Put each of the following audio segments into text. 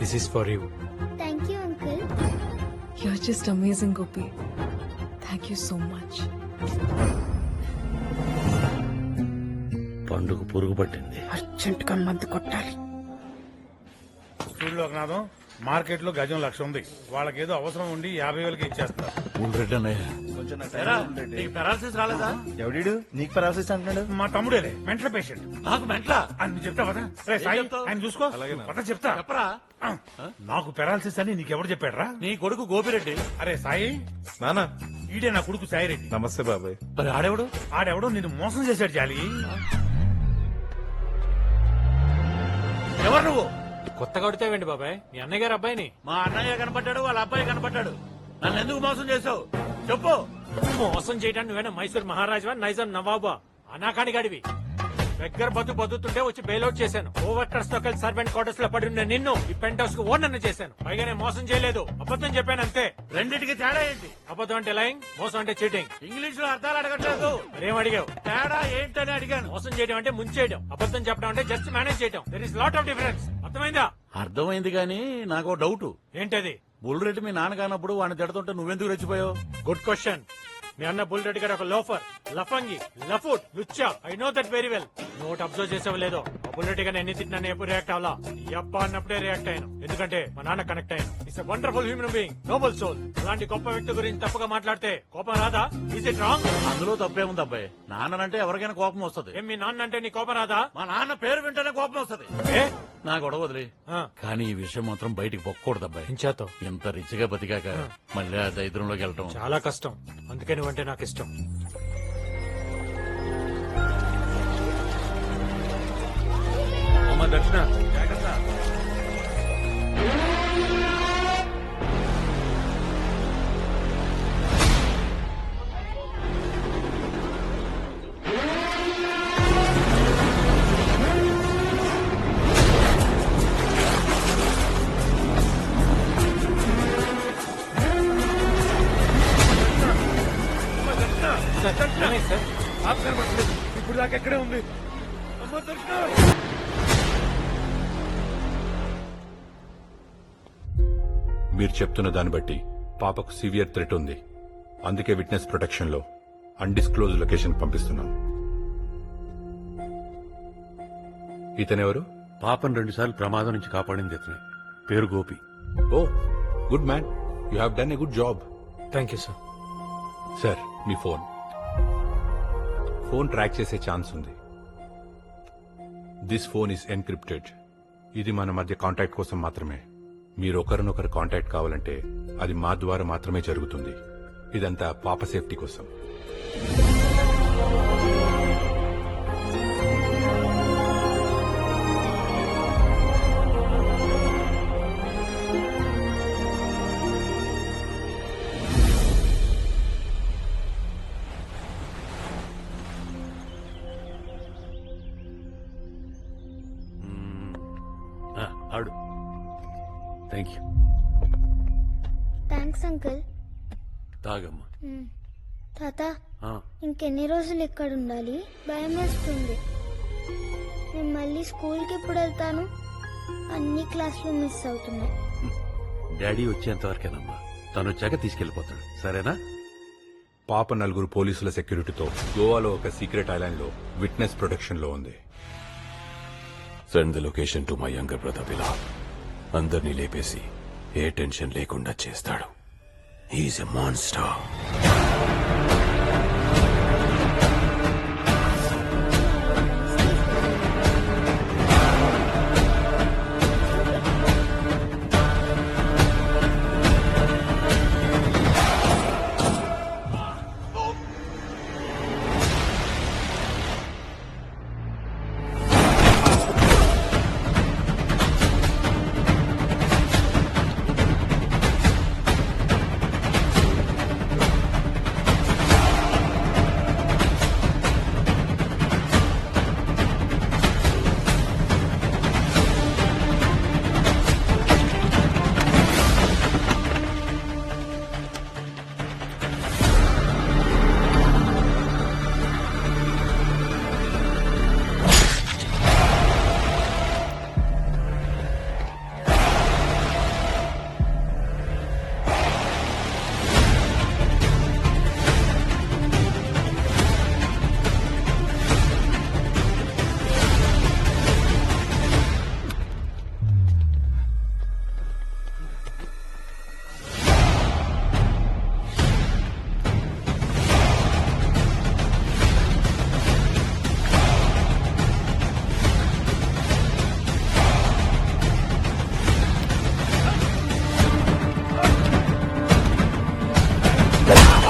This is for you thank you uncle You're just amazing, Gopi. Thank you so much. పండుగ పురుగు పట్టింది అర్జెంట్గా మందు కొట్టాలి చూడు లోకనాథం మార్కెట్లో గజం లక్ష ఉంది. వాళ్ళకేదో అవసరం ఉండి యాభై వేలకి ఇచ్చేస్తారు. రెడ్డి అన్నయ్య పెరాలసిస్ రాలేదా? ఎవడీడు? నీకు పరామర్శిస్తా అంటున్నాడు? మా తమ్ముడేలే మెంటల్ పేషెంట్ నాకు మెంట్లా? అని చెప్తా రే సాయి? ఆయన చూసుకో. పద చెప్తా. చెప్పరా? నాకు పెరాలసిస్ అని నీకెవరు చెప్పాడ్రా? నీ కొడుకు గోపిరెడ్డి. అరే సాయి. నానా? ఈడే నా కొడుకు సాయిరెడ్డి. నమస్తే బాబాయ్. మరి ఆడేవాడు? ఆడెవడో నిన్ను మోసం చేశాడు జాలి. ఎవరు నువ్వు? కొత్తగా కొడితేవండి బాబాయ్? మీ అన్నయ్య గారు అబ్బాయిని. మా అన్నయ్య కనపడ్డాడు వాళ్ళ అబ్బాయి కనపడ్డాడు. నన్ను ఎందుకు మోసం చేసావు చెప్పు. మోసం చేయడానికి నువ్వేనా మైసూర్ మహారాజా నైజాం నవాబా? అనాకాని గడివి. దగ్గర బతు బతుకుతుంటే వచ్చి బెయిల్అవుట్ చేశాను. ఓవర్టర్స్తో కలిసి సర్వెంట్ క్వార్టర్స్లో పడి ఉన్న నిన్ను ఈ పెంట్ హౌస్కు ఓనర్ చేశాను. పైగా నేను మోసం చేయలేదు. అబద్ధం చెప్పాను అంతే. రెండింటికి తేడా ఏంటి? అబద్ధం అంటే లైంగ్ మోసం అంటే చీటింగ్ ఇంగ్లీష్లో అర్థాలు అడగట్లేదు. మరేం అడిగావు? తేడా ఏంటని అడిగాను. మోసం చేయడం అంటే ముంచేయడం. అబద్ధం చెప్పడం అంటే జస్ట్ మేనేజ్ చేయడం there is lot of difference అర్థమైందా? అర్థమైంది కానీ నాకు డౌట్. ఏంటది? బుల్రెడ్డి మీ నాన్న కానప్పుడు వాడిని తిడుతుంటే నువ్వెందుకు రెచ్చిపోయావు? Good question. మీ అన్న బుల్ రెడ్డి గారు ఒక లోఫర్ లఫంగి లఫుట్ లుచ్చా. I know that very well note observe చేసావు లేదో ఆ బుల్ రెడ్డి గారిని ఎన్ని తిట్టినా ఎప్పుడు రియాక్ట్ అవ్వాలా? యప్ప అన్నప్పుడే రియాక్ట్ అయ్యాను. ఎందుకంటే మా నాన్న కనెక్ట్ అయ్యాను. It's wonderful human being noble soul అలాంటి గొప్ప వ్యక్తి గురించి తప్పుగా మాట్లాడితే కోపం రాదా? ఈజ్ ఇట్ రాంగ్ అందులో తప్పేముంది అబ్బాయి? నాన్నంటే ఎవరికైనా కోపం వస్తది. ఏం మీ నాన్న అంటే నీ కోపం రాదా? మా నాన్న పేరు వింటేనే కోపం వస్తది. ఏ? నా గొడవ వదిలే. కానీ ఈ విషయం మాత్రం బయటికి పొక్కకూడదు అబ్బాయి. ఇంత రిచ్గా బతికాక మళ్ళీ ఆ దరిద్రంలోకి వెళ్ళటం. చాలా కష్టం. అందుకే నువ్వంటే నాకు ఇష్టం. అమ్మ దర్శన జాగ్రత్త. మీరు చెప్తున్న దాన్ని బట్టి పాపకు సివియర్ థ్రెట్ ఉంది. అందుకే విట్నెస్ ప్రొటెక్షన్లో అన్డిస్క్లోజ్ లొకేషన్ పంపిస్తున్నాం. ఇతనెవరు పాపను రెండు సార్లు ప్రమాదం నుంచి కాపాడింది ఇతనే. పేరు Gopi. Oh good man. You have done a good job. Thank you sir. Sir me phone. Phone track చేసే ఛాన్స్ ఉంది. దిస్ ఫోన్ ఇస్ ఎన్క్రిప్టెడ్ ఇది మన మధ్య కాంటాక్ట్ కోసం మాత్రమే. మీరు ఒకరినొకరు కాంటాక్ట్ కావాలంటే అది మా ద్వారా మాత్రమే జరుగుతుంది. ఇదంతా పాప సేఫ్టీ కోసం. Thanks uncle. తాగమ్మా. తాత ఇంకెన్ని రోజులు ఇక్కడ ఉండాలి? భయం వేస్తుంది. నేను మళ్ళీ స్కూల్కి ఎప్పుడు వెళ్తాను? అన్ని క్లాసులు మిస్ అవుతున్నాయి. డాడీ వచ్చేంత వరకేనమ్మా. తను వచ్చాక తీసుకెళ్ళిపోతాడు సరేనా? పాప నలుగురు పోలీసుల సెక్యూరిటీతో గోవాలో ఒక సీక్రెట్ ఐలాండ్లో విట్నెస్ ప్రొటెక్షన్లో ఉంది. Send the location to my younger brother విలాప్ అందరినీ లేపేసి ఏ టెన్షన్ లేకుండా చేస్తాడు. He's a monster Gracias.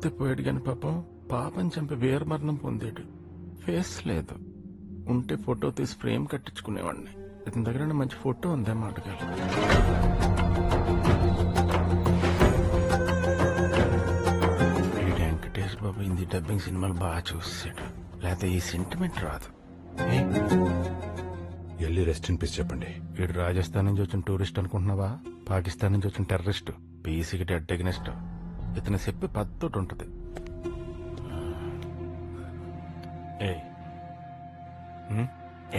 పోతే పోయాడు గాని పాపం. పాపం చంపి వీరమరణం పొందాడు. ఫేస్ లేదు. ఉంటే ఫోటో తీసి ఫ్రేమ్ కట్టించుకునేవాడిని. ఇతని దగ్గర మంచి ఫోటో ఉందే మాటగారు వెంకటేష్ బాబు హిందీ డబ్బింగ్ సినిమాలు బాగా చూసాడు లేకపోతే ఈ సెంటిమెంట్ రాదు. వెళ్ళి రెస్ట్ ఇన్ పీస్ చెప్పండి. వీడు రాజస్థాన్ నుంచి వచ్చిన టూరిస్ట్ అనుకుంటున్నావా? పాకిస్తాన్ నుంచి వచ్చిన టెర్రరిస్ట్ పీసీకి డెడ్ అగ్నెస్ట్ ఇతను చెప్పి పద్ధతి ఉంటది?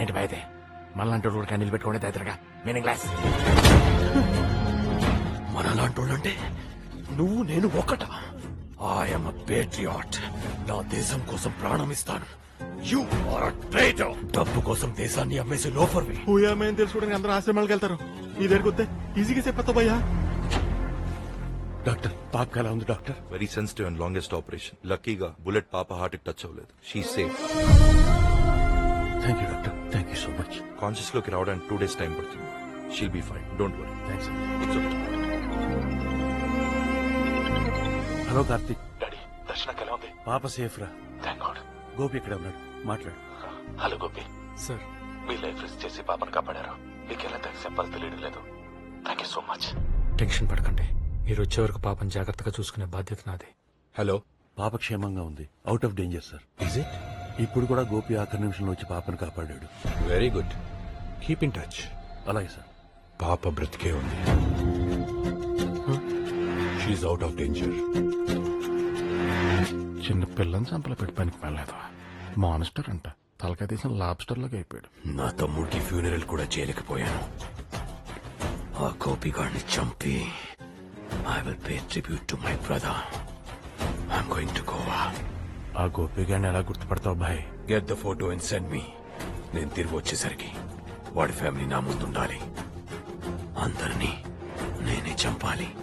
ఏంటి బాయితే మళ్ళంటూ రోడ్ క్యాండిల్ పెట్టుకోండి దగ్గరగా మీనింగ్ క్లాస్ మనలాంటోళ్ళంటే నువ్వు నేను ఒకట ఆయమ్ పేట్రియాట్ నా దేశం కోసం ప్రాణం ఇస్తాను. యు ఆర్ ట్రేటర్ డబ్బు కోసం దేశాన్ని అమ్మేసి లోఫర్వి ఊయామేం తెలుసుకోవడానికి అందరూ ఆశ్రమాలకు వెళ్తారు. నీ దగ్గరికి వస్తే ఈజీగా చెప్పేస్తా భయ్యా. డాక్టర్ పాపకి ఎలా ఉంది doctor very sensitive and longest operation లక్కీగా బుల్లెట్ పాప హార్ట్కి టచ్ అవ్వలేదు. She safe thank you doctor thank you so much కాన్షియస్లోకి రావడానికి టూ డేస్ టైం పడుతుంది. She'll be fine don't worry thanks it's okay hello Karthik daddy దర్శనకి ఎలా ఉంది? పాప safe రా. థ్యాంక్ గాడ్ గోపి ఇక్కడ ఉన్నాడు? మాట్లాడు. హలో గోపి. సార్ మీ లైఫ్ రిస్క్ చేసి పాపను కాపాడారు. మీకు ఎలా థ్యాంక్స్ చెప్పాలో తెలియడం లేదు. Thank you so much tension పడకండి. మీరు వచ్చే వరకు పాపం జాగ్రత్తగా చూసుకునే బాధ్యత నాది. హలో? పాప క్షేమంగా ఉంది. Out of danger sir is it ఇప్పుడు కూడా గోపి ఆఖరి నిమిషంలో వచ్చి పాపను కాపాడాడు. Very good keep in touch అలాగే సార్ పాప బ్రతికే ఉంది. షీఈ్ అవుట్ ఆఫ్ డేంజర్ చిన్న పిల్లని చంపలు పెట్టి పనికి వెళ్ళలేదు మానిస్టర్ అంట. తలకాయ తీసిన లాబ్స్టర్ లాగా అయిపోయాడు. నా తమ్ముడికి ఫ్యూనరల్ కూడా చేయలేకపోయాను. ఆ గోపిగాడిని చంపి I will pay tribute to my brother I'm going to Goa ఆ గోపి గారిని ఎలా గుర్తుపడతావు భాయ్ get the photo and send me నేను తిరిగి వచ్చేసరికి వాడి ఫ్యామిలీ నా ముందుండాలి. అందరినీ నేనే చంపాలి.